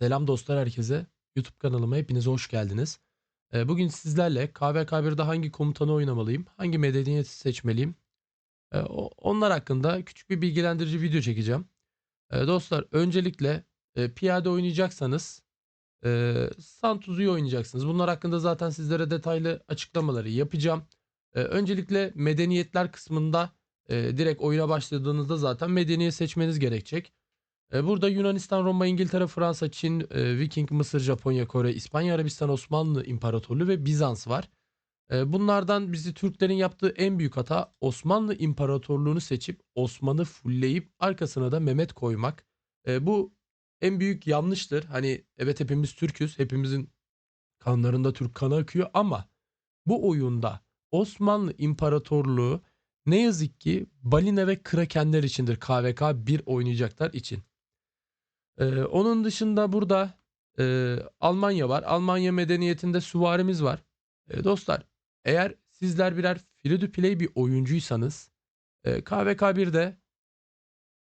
Selam dostlar herkese. YouTube kanalıma hepiniz hoş geldiniz. Ee, Bugün sizlerle KVK1'de hangi komutanı oynamalıyım, hangi medeniyeti seçmeliyim, o- onlar hakkında küçük bir bilgilendirici video çekeceğim. Ee, Dostlar öncelikle e, piyade oynayacaksanız e, Santuzu'yu oynayacaksınız. Bunlar hakkında zaten sizlere detaylı açıklamaları yapacağım. Öncelikle medeniyetler kısmında e, direkt oyuna başladığınızda zaten medeniyet seçmeniz gerekecek. E, Burada Yunanistan, Roma, İngiltere, Fransa, Çin, e, Viking, Mısır, Japonya, Kore, İspanya, Arabistan, Osmanlı İmparatorluğu ve Bizans var. E, Bunlardan bizi Türklerin yaptığı en büyük hata Osmanlı İmparatorluğunu seçip Osman'ı fullleyip arkasına da Mehmet koymak. Bu en büyük yanlıştır. Hani evet hepimiz Türk'üz, hepimizin kanlarında Türk kanı akıyor ama bu oyunda Osmanlı İmparatorluğu ne yazık ki balina ve krakenler içindir KVK 1 oynayacaklar için. Ee, onun dışında burada e, Almanya var. Almanya medeniyetinde süvarimiz var. E, dostlar eğer sizler birer free to play bir oyuncuysanız e, KVK 1'de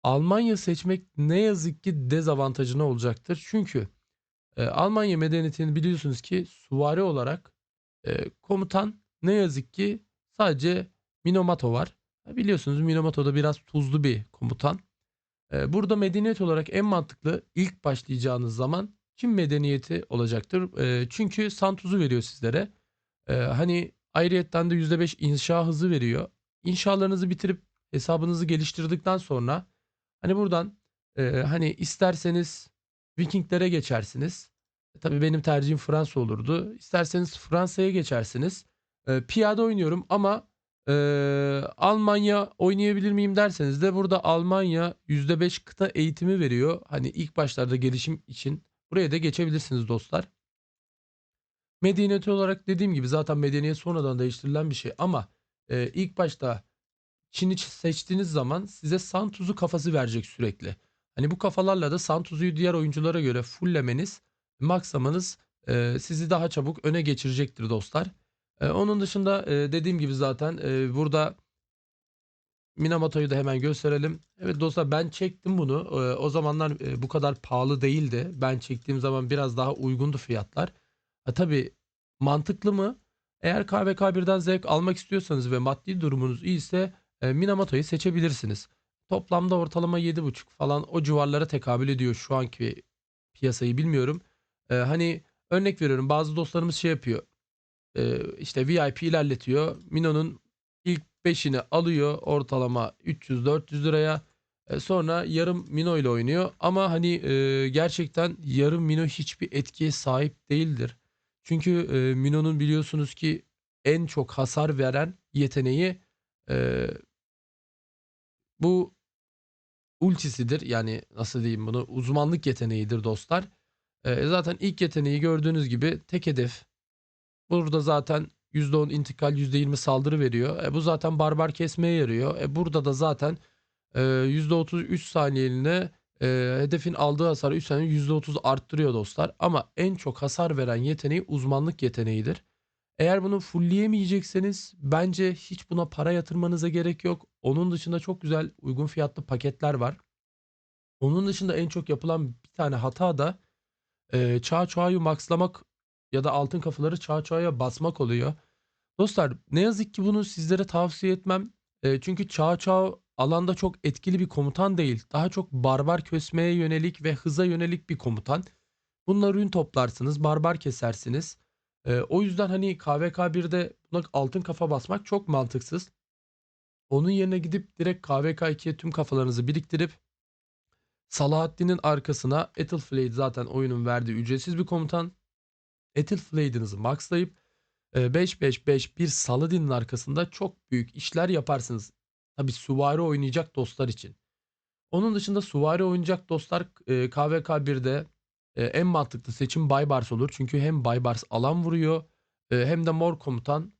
Almanya seçmek ne yazık ki dezavantajına olacaktır. Çünkü e, Almanya medeniyetini biliyorsunuz ki süvari olarak e, komutan ne yazık ki sadece Minamoto var. Biliyorsunuz Minamoto da biraz tuzlu bir komutan. Ee, Burada medeniyet olarak en mantıklı ilk başlayacağınız zaman Çin medeniyeti olacaktır. Ee, Çünkü Santuz'u veriyor sizlere. Ee, Hani ayrıyetten de %5 inşa hızı veriyor. İnşalarınızı bitirip hesabınızı geliştirdikten sonra hani buradan e, hani isterseniz Vikinglere geçersiniz. E, Tabii benim tercihim Fransa olurdu. İsterseniz Fransa'ya geçersiniz. Ee, Piyade oynuyorum ama ee, Almanya oynayabilir miyim derseniz de burada Almanya %5 kıta eğitimi veriyor. Hani ilk başlarda gelişim için buraya da geçebilirsiniz dostlar. Medeniyet olarak dediğim gibi zaten medeniyet sonradan değiştirilen bir şey ama e, ilk başta Çin'i seçtiğiniz zaman size Santuz'u kafası verecek sürekli. Hani bu kafalarla da Santuz'u diğer oyunculara göre fulllemeniz, maksamanız e, sizi daha çabuk öne geçirecektir dostlar. E, onun dışında e, dediğim gibi zaten e, burada Minamoto'yu da hemen gösterelim. Evet dostlar ben çektim bunu. E, o zamanlar e, bu kadar pahalı değildi. Ben çektiğim zaman biraz daha uygundu fiyatlar. Ha, tabii mantıklı mı? Eğer KVK 1'den zevk almak istiyorsanız ve maddi durumunuz iyiyse e, Minamoto'yu seçebilirsiniz. Toplamda ortalama 7.5 falan o civarlara tekabül ediyor şu anki piyasayı bilmiyorum. E, hani örnek veriyorum bazı dostlarımız şey yapıyor. E, işte VIP ilerletiyor. Mino'nun ilk 5'ini alıyor ortalama 300-400 liraya. E, sonra yarım Mino ile oynuyor. Ama hani e, gerçekten yarım Mino hiçbir etkiye sahip değildir. Çünkü e, Mino'nun biliyorsunuz ki en çok hasar veren yeteneği e, bu ultisidir. Yani nasıl diyeyim bunu uzmanlık yeteneğidir dostlar. E, zaten ilk yeteneği gördüğünüz gibi tek hedef. Burada zaten %10 intikal %20 saldırı veriyor. E, bu zaten barbar kesmeye yarıyor. E, burada da zaten e, %33 saniyeliğine e, hedefin aldığı hasarı 3 saniye %30 arttırıyor dostlar. Ama en çok hasar veren yeteneği uzmanlık yeteneğidir. Eğer bunu fullleyemeyecekseniz bence hiç buna para yatırmanıza gerek yok. Onun dışında çok güzel uygun fiyatlı paketler var. Onun dışında en çok yapılan bir tane hata da e, Çağ Çağ'ı maxlamak ya da altın kafaları Çağ Çağ'ya basmak oluyor. Dostlar ne yazık ki bunu sizlere tavsiye etmem. E, çünkü Çağ Çağ alanda çok etkili bir komutan değil. Daha çok barbar kösmeye yönelik ve hıza yönelik bir komutan. Bununla ürün toplarsınız, barbar kesersiniz. E, o yüzden hani KVK 1'de buna altın kafa basmak çok mantıksız. Onun yerine gidip direkt KVK 2'ye tüm kafalarınızı biriktirip Salahaddin'in arkasına Ethelflaed zaten oyunun verdiği ücretsiz bir komutan. Ethelflaed'inizi maxlayıp 5-5-5-1 Saladin'in arkasında çok büyük işler yaparsınız. Tabi süvari oynayacak dostlar için. Onun dışında süvari oynayacak dostlar e, KVK 1'de e, en mantıklı seçim Baybars olur. Çünkü hem Baybars alan vuruyor e, hem de mor komutan.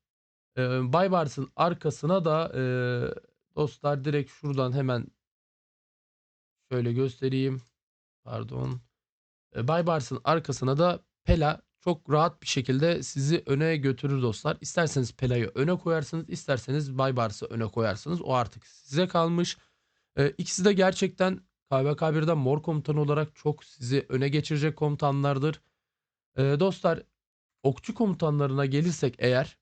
E, Baybars'ın arkasına da e, dostlar direkt şuradan hemen şöyle göstereyim. Pardon. E, Baybars'ın arkasına da Pela çok rahat bir şekilde sizi öne götürür dostlar. İsterseniz Pela'yı öne koyarsınız, isterseniz Baybars'ı öne koyarsınız. O artık size kalmış. E, ikisi de gerçekten KVK1'de mor komutanı olarak çok sizi öne geçirecek komutanlardır. Ee, dostlar okçu komutanlarına gelirsek eğer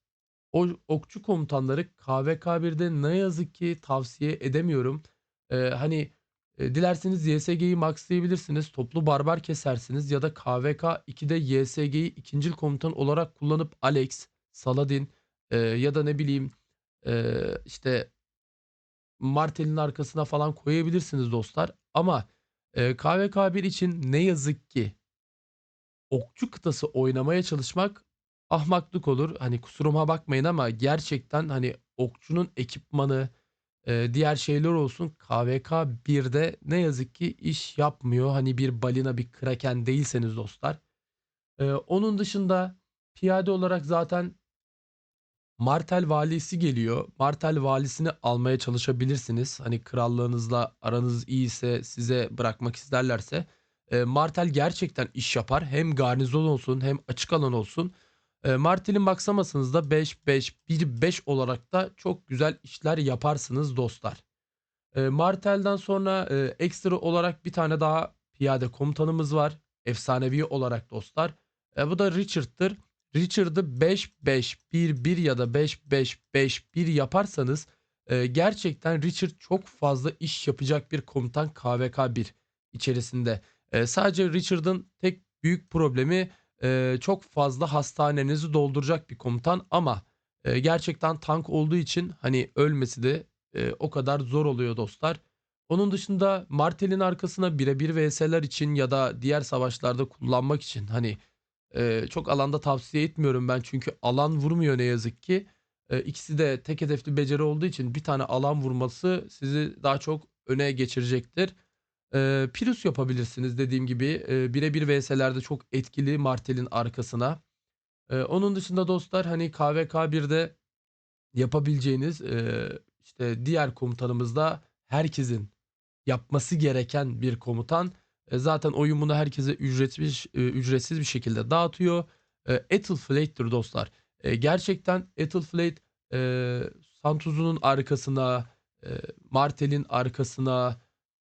o okçu komutanları KVK1'de ne yazık ki tavsiye edemiyorum. Ee, hani e, dilerseniz YSG'yi maxlayabilirsiniz. Toplu barbar kesersiniz ya da KVK 2'de YSG'yi ikincil komutan olarak kullanıp Alex, Saladin e, ya da ne bileyim e, işte Martel'in arkasına falan koyabilirsiniz dostlar. Ama e, KVK1 için ne yazık ki okçu kıtası oynamaya çalışmak ahmaklık olur. Hani kusuruma bakmayın ama gerçekten hani okçunun ekipmanı, e, diğer şeyler olsun KVK 1'de ne yazık ki iş yapmıyor. Hani bir balina bir kraken değilseniz dostlar. E, onun dışında piyade olarak zaten Martel valisi geliyor. Martel valisini almaya çalışabilirsiniz. Hani krallığınızla aranız iyiyse size bırakmak isterlerse. E, Martel gerçekten iş yapar. Hem garnizon olsun hem açık alan olsun. E, Martel'in baksamasınız da 5-5-1-5 olarak da çok güzel işler yaparsınız dostlar. E, Martel'den sonra e, ekstra olarak bir tane daha piyade komutanımız var. Efsanevi olarak dostlar. E, bu da Richard'tır. Richard'ı 5-5-1-1 ya da 5-5-5-1 yaparsanız e, gerçekten Richard çok fazla iş yapacak bir komutan KVK1 içerisinde. E, sadece Richard'ın tek büyük problemi e, çok fazla hastanenizi dolduracak bir komutan ama e, gerçekten tank olduğu için hani ölmesi de e, o kadar zor oluyor dostlar. Onun dışında Martel'in arkasına birebir vs'ler için ya da diğer savaşlarda kullanmak için hani e, çok alanda tavsiye etmiyorum ben çünkü alan vurmuyor ne yazık ki. E, ikisi de tek hedefli beceri olduğu için bir tane alan vurması sizi daha çok öne geçirecektir. E, Pirus yapabilirsiniz dediğim gibi e, birebir vs'lerde çok etkili Martel'in arkasına. E, onun dışında dostlar hani KVK1'de yapabileceğiniz e, işte diğer komutanımız da herkesin yapması gereken bir komutan. E, zaten oyun bunu herkese ücretsiz, e, ücretsiz bir şekilde dağıtıyor. E, Ethelflate'dir dostlar. E, gerçekten Ethelflate e, Santuz'un arkasına, e, Martel'in arkasına,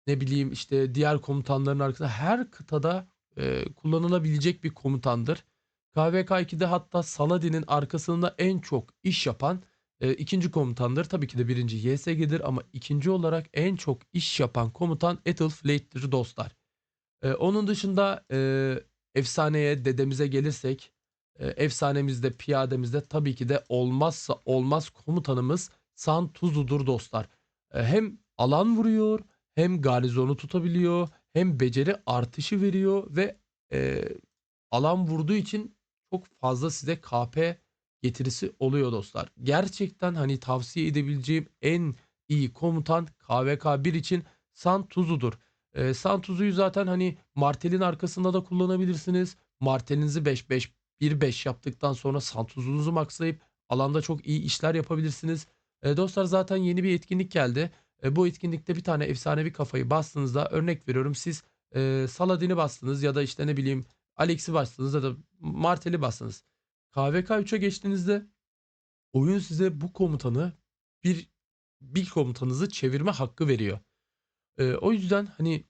ne bileyim işte diğer komutanların arkasına her kıtada e, kullanılabilecek bir komutandır. KVK2'de hatta Saladin'in arkasında en çok iş yapan e, ikinci komutandır. Tabii ki de birinci YSG'dir ama ikinci olarak en çok iş yapan komutan Ethelflate'dir dostlar. E, onun dışında e, efsaneye dedemize gelirsek e, efsanemizde piyademizde tabii ki de olmazsa olmaz komutanımız Santuzu'dur dostlar. E, hem alan vuruyor hem garnizonu tutabiliyor hem beceri artışı veriyor ve e, alan vurduğu için çok fazla size KP getirisi oluyor dostlar. Gerçekten hani tavsiye edebileceğim en iyi komutan KVK1 için Santuzu'dur. E, Santuzu'yu zaten hani Martel'in arkasında da kullanabilirsiniz. Martel'inizi 5-5-1-5 yaptıktan sonra Santuzu'nuzu maxlayıp alanda çok iyi işler yapabilirsiniz. E, dostlar zaten yeni bir etkinlik geldi. E, bu etkinlikte bir tane efsanevi kafayı bastığınızda örnek veriyorum siz e, Saladin'i bastınız ya da işte ne bileyim Alex'i bastınız ya da Martel'i bastınız. KVK 3'e geçtiğinizde oyun size bu komutanı bir bir komutanınızı çevirme hakkı veriyor. E, o yüzden hani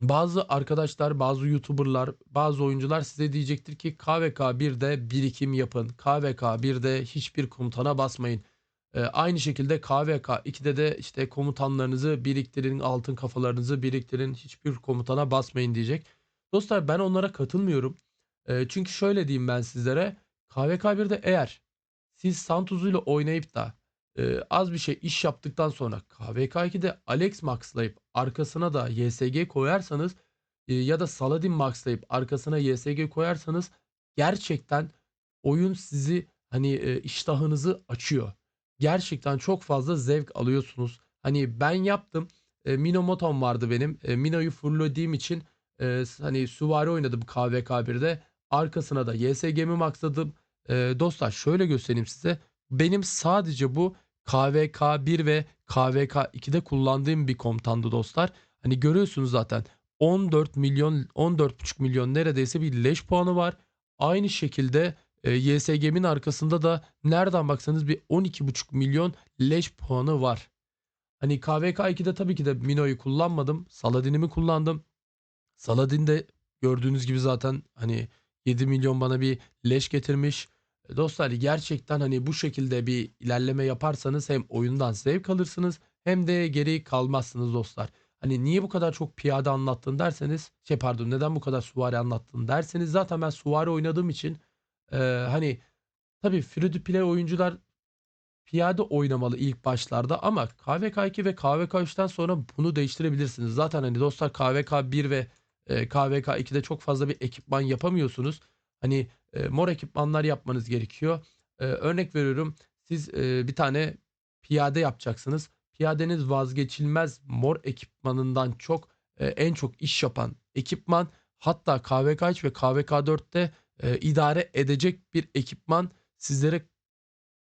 bazı arkadaşlar, bazı YouTuber'lar, bazı oyuncular size diyecektir ki KVK 1'de birikim yapın. KVK 1'de hiçbir komutana basmayın. Ee, aynı şekilde KVK 2'de de işte komutanlarınızı biriktirin, altın kafalarınızı biriktirin, hiçbir komutana basmayın diyecek. Dostlar ben onlara katılmıyorum. Ee, çünkü şöyle diyeyim ben sizlere. KVK 1'de eğer siz Santuzu ile oynayıp da e, az bir şey iş yaptıktan sonra KVK 2'de Alex maxlayıp arkasına da YSG koyarsanız e, ya da Saladin maxlayıp arkasına YSG koyarsanız gerçekten oyun sizi hani e, iştahınızı açıyor gerçekten çok fazla zevk alıyorsunuz. Hani ben yaptım. E, Mino Motom vardı benim. E, Mino'yu fullediğim için e, hani süvari oynadım KVK1'de. Arkasına da YSG'mi maxladım. E, dostlar şöyle göstereyim size. Benim sadece bu KVK1 ve KVK2'de kullandığım bir komutandı dostlar. Hani görüyorsunuz zaten 14 milyon 14,5 milyon neredeyse bir leş puanı var. Aynı şekilde e, YSG'min arkasında da nereden baksanız bir 12,5 milyon leş puanı var. Hani KVK2'de tabii ki de Mino'yu kullanmadım. Saladin'imi kullandım. Saladin de gördüğünüz gibi zaten hani 7 milyon bana bir leş getirmiş. E, Dostlar gerçekten hani bu şekilde bir ilerleme yaparsanız hem oyundan zevk alırsınız hem de geri kalmazsınız dostlar. Hani niye bu kadar çok piyade anlattın derseniz şey pardon neden bu kadar süvari anlattın derseniz zaten ben süvari oynadığım için e, hani tabii free to play oyuncular piyade oynamalı ilk başlarda ama KVK2 ve KVK3'ten sonra bunu değiştirebilirsiniz. Zaten hani dostlar KVK1 ve e, KVK2'de çok fazla bir ekipman yapamıyorsunuz. Hani e, mor ekipmanlar yapmanız gerekiyor. E, örnek veriyorum siz e, bir tane piyade yapacaksınız. Piyadeniz vazgeçilmez mor ekipmanından çok e, en çok iş yapan ekipman hatta KVK3 ve KVK4'te e, idare edecek bir ekipman sizlere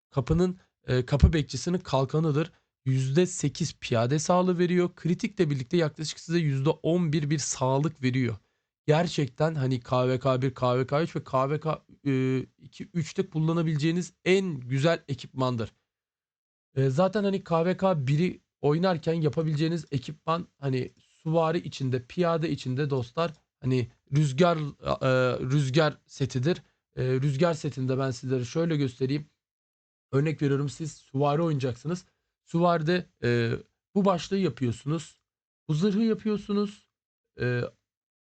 kapının e, kapı bekçisinin kalkanıdır. %8 piyade sağlığı veriyor. Kritikle birlikte yaklaşık size %11 bir sağlık veriyor. Gerçekten hani KVK1, KVK3 ve KVK2, 3'te kullanabileceğiniz en güzel ekipmandır. E, zaten hani KVK1'i oynarken yapabileceğiniz ekipman hani süvari içinde, piyade içinde dostlar hani rüzgar e, rüzgar setidir. E, rüzgar setinde ben sizlere şöyle göstereyim. Örnek veriyorum siz süvari oynayacaksınız. Süvaride e, bu başlığı yapıyorsunuz. Bu zırhı yapıyorsunuz. E,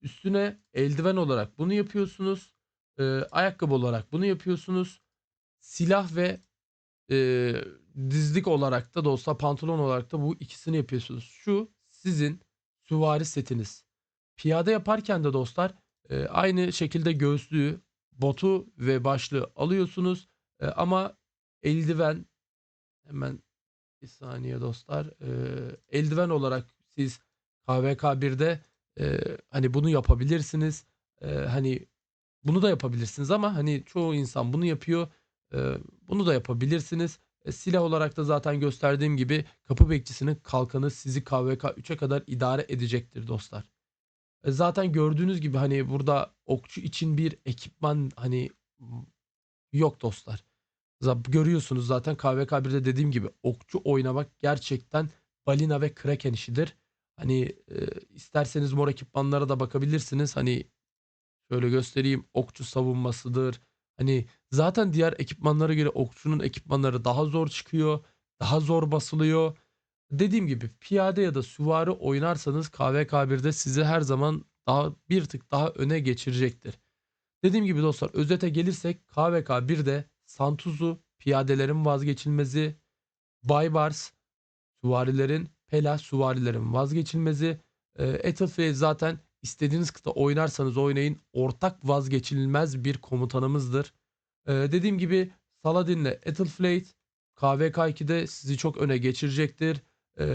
üstüne eldiven olarak bunu yapıyorsunuz. E, ayakkabı olarak bunu yapıyorsunuz. Silah ve e, dizlik olarak da da olsa pantolon olarak da bu ikisini yapıyorsunuz. Şu sizin süvari setiniz. Piyade yaparken de dostlar e, aynı şekilde göğüslüğü, botu ve başlığı alıyorsunuz. E, ama eldiven hemen bir saniye dostlar. E, eldiven olarak siz KVK1'de e, hani bunu yapabilirsiniz. E, hani bunu da yapabilirsiniz ama hani çoğu insan bunu yapıyor. E, bunu da yapabilirsiniz. E, silah olarak da zaten gösterdiğim gibi kapı bekçisinin kalkanı sizi KVK 3'e kadar idare edecektir dostlar. E, zaten gördüğünüz gibi hani burada okçu için bir ekipman hani yok dostlar. Görüyorsunuz zaten KVK1'de dediğim gibi okçu oynamak gerçekten balina ve kraken işidir. Hani e, isterseniz mor ekipmanlara da bakabilirsiniz. Hani şöyle göstereyim okçu savunmasıdır. Hani zaten diğer ekipmanlara göre okçunun ekipmanları daha zor çıkıyor. Daha zor basılıyor. Dediğim gibi piyade ya da süvari oynarsanız KVK1'de sizi her zaman daha bir tık daha öne geçirecektir. Dediğim gibi dostlar özete gelirsek KVK 1'de Santuzu piyadelerin vazgeçilmezi, Baybars süvarilerin, Pela süvarilerin vazgeçilmezi, e, Ethelflaed zaten istediğiniz kıta oynarsanız oynayın ortak vazgeçilmez bir komutanımızdır. E, dediğim gibi Saladin'le Ethelflaed KVK2'de sizi çok öne geçirecektir. E,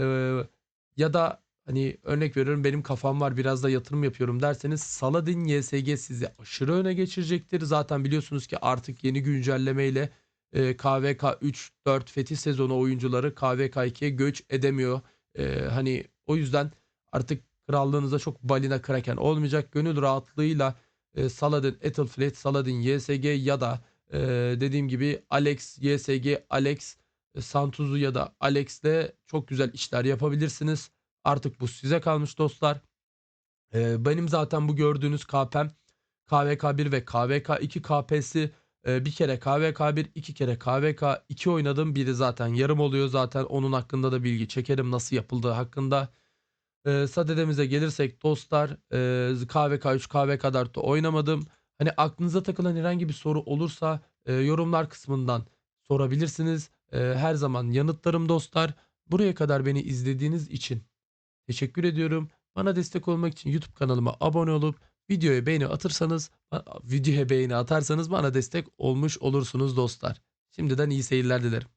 ya da hani örnek veriyorum benim kafam var biraz da yatırım yapıyorum derseniz Saladin YSG sizi aşırı öne geçirecektir. Zaten biliyorsunuz ki artık yeni güncellemeyle e, KVK 3 4 fetih sezonu oyuncuları KVK 2'ye göç edemiyor. E, hani o yüzden artık krallığınızda çok balina kraken olmayacak. Gönül rahatlığıyla e, Saladin Ethelflaed, Saladin YSG ya da e, dediğim gibi Alex YSG, Alex Santuzu ya da Alex'le çok güzel işler yapabilirsiniz. Artık bu size kalmış dostlar. Ee, benim zaten bu gördüğünüz KP'm KVK1 ve KVK2 KP'si e, bir kere KVK1 iki kere KVK2 oynadım. Biri zaten yarım oluyor zaten onun hakkında da bilgi çekerim nasıl yapıldığı hakkında. E, sadedemize gelirsek dostlar e, KVK3 KVK4'te oynamadım. Hani aklınıza takılan herhangi bir soru olursa e, yorumlar kısmından sorabilirsiniz. E, her zaman yanıtlarım dostlar. Buraya kadar beni izlediğiniz için Teşekkür ediyorum. Bana destek olmak için YouTube kanalıma abone olup videoya beğeni atırsanız, videoya beğeni atarsanız bana destek olmuş olursunuz dostlar. Şimdiden iyi seyirler dilerim.